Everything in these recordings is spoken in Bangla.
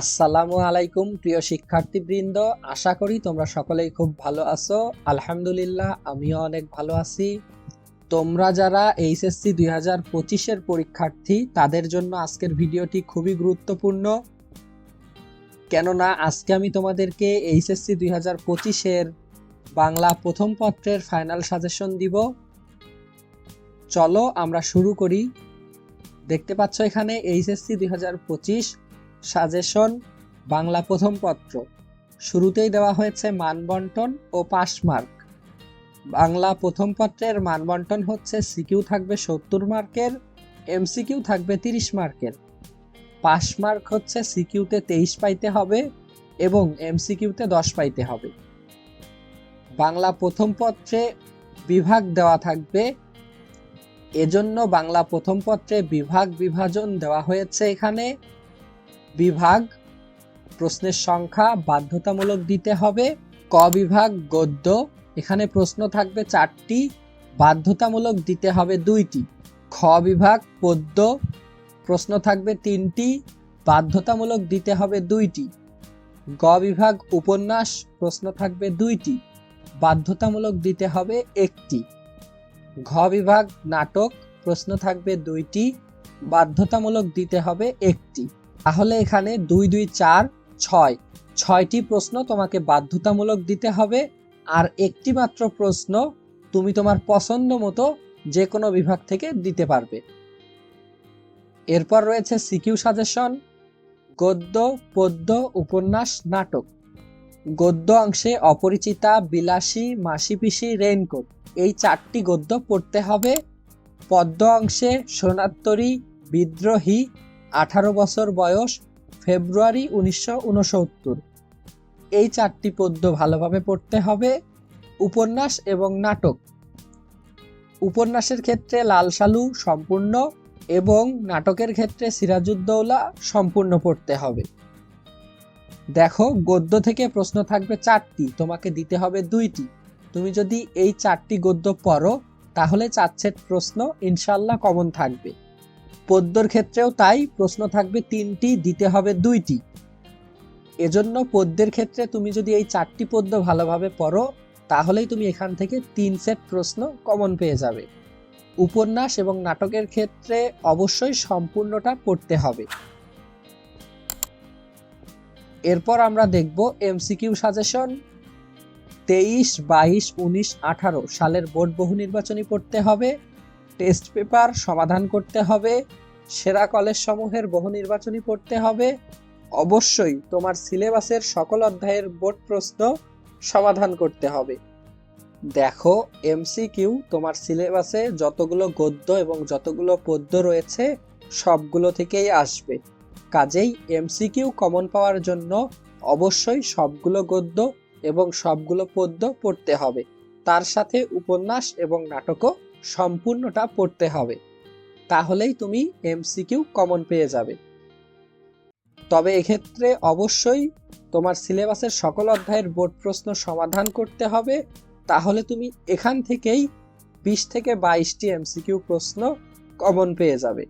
আসসালামু আলাইকুম, প্রিয় শিক্ষার্থীবৃন্দ। আশা করি তোমরা সকলেই খুব ভালো আছো। আলহামদুলিল্লাহ, আমিও অনেক ভালো আছি। তোমরা যারা এইচএসসি দুই হাজার পঁচিশের পরীক্ষার্থী, তাদের জন্য আজকের ভিডিওটি খুবই গুরুত্বপূর্ণ। কেননা, আজকে আমি তোমাদেরকে এইচএসসি দুই হাজার পঁচিশের বাংলা প্রথম পত্রের ফাইনাল সাজেশন দিব। চলো আমরা শুরু করি। দেখতে পাচ্ছ এখানে এইচএসসি দুই হাজার পঁচিশ সাজেশন, বাংলা প্রথম পত্র। শুরুতেই দেওয়া হয়েছে মানবন্টন ও পাস মার্ক বাংলা প্রথম পত্রের মানবন্টন হচ্ছে সিকিউ থাকবে সত্তর মার্কের, এমসিকিউ থাকবে তিরিশ মার্কের। পাস মার্ক হচ্ছে সিকিউতে তেইশ পাইতে হবে এবং এমসিকিউতে দশ পাইতে হবে। বাংলা প্রথম পত্রে বিভাগ দেওয়া থাকবে। এজন্য বাংলা প্রথম পত্রে বিভাগ বিভাজন দেওয়া হয়েছে এখানে। বিভাগ, প্রশ্নের সংখ্যা বাধ্যতামূলক দিতে হবে। ক বিভাগ, গদ্য, এখানে প্রশ্ন থাকবে চারটি, বাধ্যতামূলক দিতে হবে দুইটি। খ বিভাগ, পদ্য, প্রশ্ন থাকবে তিনটি, বাধ্যতামূলক দিতে হবে দুইটি। গ বিভাগ, উপন্যাস, প্রশ্ন থাকবে দুইটি, বাধ্যতামূলক দিতে হবে একটি। ঘ বিভাগ, নাটক, প্রশ্ন থাকবে দুইটি, বাধ্যতামূলক দিতে হবে একটি। তাহলে এখানে দুই দুই, চার, ছয়। ছয়টি প্রশ্ন তোমাকে বাধ্যতামূলক দিতে হবে আর একটি মাত্র প্রশ্ন তুমি তোমার পছন্দ মতো যে কোনো বিভাগ থেকে দিতে পারবে। এরপর রয়েছে সিকিউ সাজেশন, গদ্য, পদ্য, উপন্যাস, নাটক। গদ্য অংশে অপরিচিতা, বিলাসী মাসি পিসি রেইনকোট। এই চারটি গদ্য পড়তে হবে। পদ্য অংশে সোনাত্তরী, বিদ্রোহী আঠারো বছর বয়স, ফেব্রুয়ারি উনিশশো উনসত্তর। এই চারটি পদ্য ভালোভাবে পড়তে হবে, উপন্যাস এবং নাটক। উপন্যাসের ক্ষেত্রে লাল সালু সম্পূর্ণ এবং নাটকের ক্ষেত্রে সিরাজউদ্দৌলা সম্পূর্ণ পড়তে হবে। দেখো, গদ্য থেকে প্রশ্ন থাকবে চারটি, তোমাকে দিতে হবে দুইটি। তুমি যদি এই চারটি গদ্য পড়ো, তাহলে সেট প্রশ্ন ইনশাল্লাহ কমন থাকবে। পদ্যর ক্ষেত্রেও তাই প্রশ্ন থাকবে তিনটি, দিতে হবে দুইটি। এজন্য পদ্যের ক্ষেত্রে তুমি যদি এই চারটি পদ্য ভালোভাবে পড়ো, তাহলেই তুমি এখান থেকে তিন সেট প্রশ্ন কমন পেয়ে যাবে। উপন্যাস এবং নাটকের ক্ষেত্রে অবশ্যই সম্পূর্ণটা পড়তে হবে। এরপর আমরা দেখব এমসিকিউ সাজেশন। তেইশ, বাইশ, উনিশ, আঠারো সালের বোর্ড বহু নির্বাচনী পড়তে হবে। টেস্ট পেপার সমাধান করতে হবে, সেরা কলেজ সমূহের বহু নির্বাচনী পড়তে হবে, অবশ্যই তোমার সিলেবাসের সকল অধ্যায়ের বোর্ড প্রশ্ন সমাধান করতে হবে। দেখো, এমসিকিউ তোমার সিলেবাসে যতগুলো গদ্য এবং যতগুলো পদ্য রয়েছে, সবগুলো থেকেই আসবে। কাজেই এমসিকিউ কমন পাওয়ার জন্য অবশ্যই সবগুলো গদ্য এবং সবগুলো পদ্য পড়তে হবে। তার সাথে উপন্যাস এবং নাটকও সম্পূর্ণটা পড়তে হবে। তাহলেই তুমি এমসিকিউ কমন পেয়ে যাবে। তবে এক্ষেত্রে অবশ্যই তোমার সিলেবাসের সকল অধ্যায়ের বোর্ড প্রশ্ন সমাধান করতে হবে। তাহলে তুমি এখান থেকেই বিশ থেকে বাইশটি এমসিকিউ প্রশ্ন কমন পেয়ে যাবে।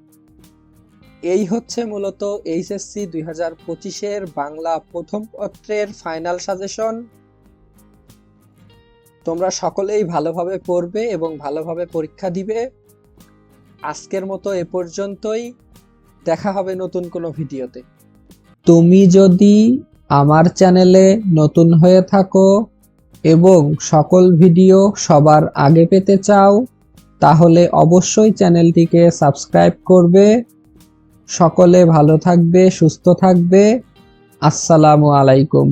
এই হচ্ছে মূলত এইচএসসি দুই হাজার পঁচিশের বাংলা প্রথম পত্রের ফাইনাল সাজেশন। তোমরা সকলেই ভালোভাবে পড়বে এবং ভালোভাবে পরীক্ষা দিবে। আজকের মতো এ পর্যন্তই। দেখা হবে নতুন কোনো ভিডিওতে। তুমি যদি আমার চ্যানেলে নতুন হয়ে থাকো এবং সকল ভিডিও সবার আগে পেতে চাও, তাহলে অবশ্যই চ্যানেলটিকে সাবস্ক্রাইব করবে। সকলে ভালো থাকবে, সুস্থ থাকবে। আসসালামু আলাইকুম।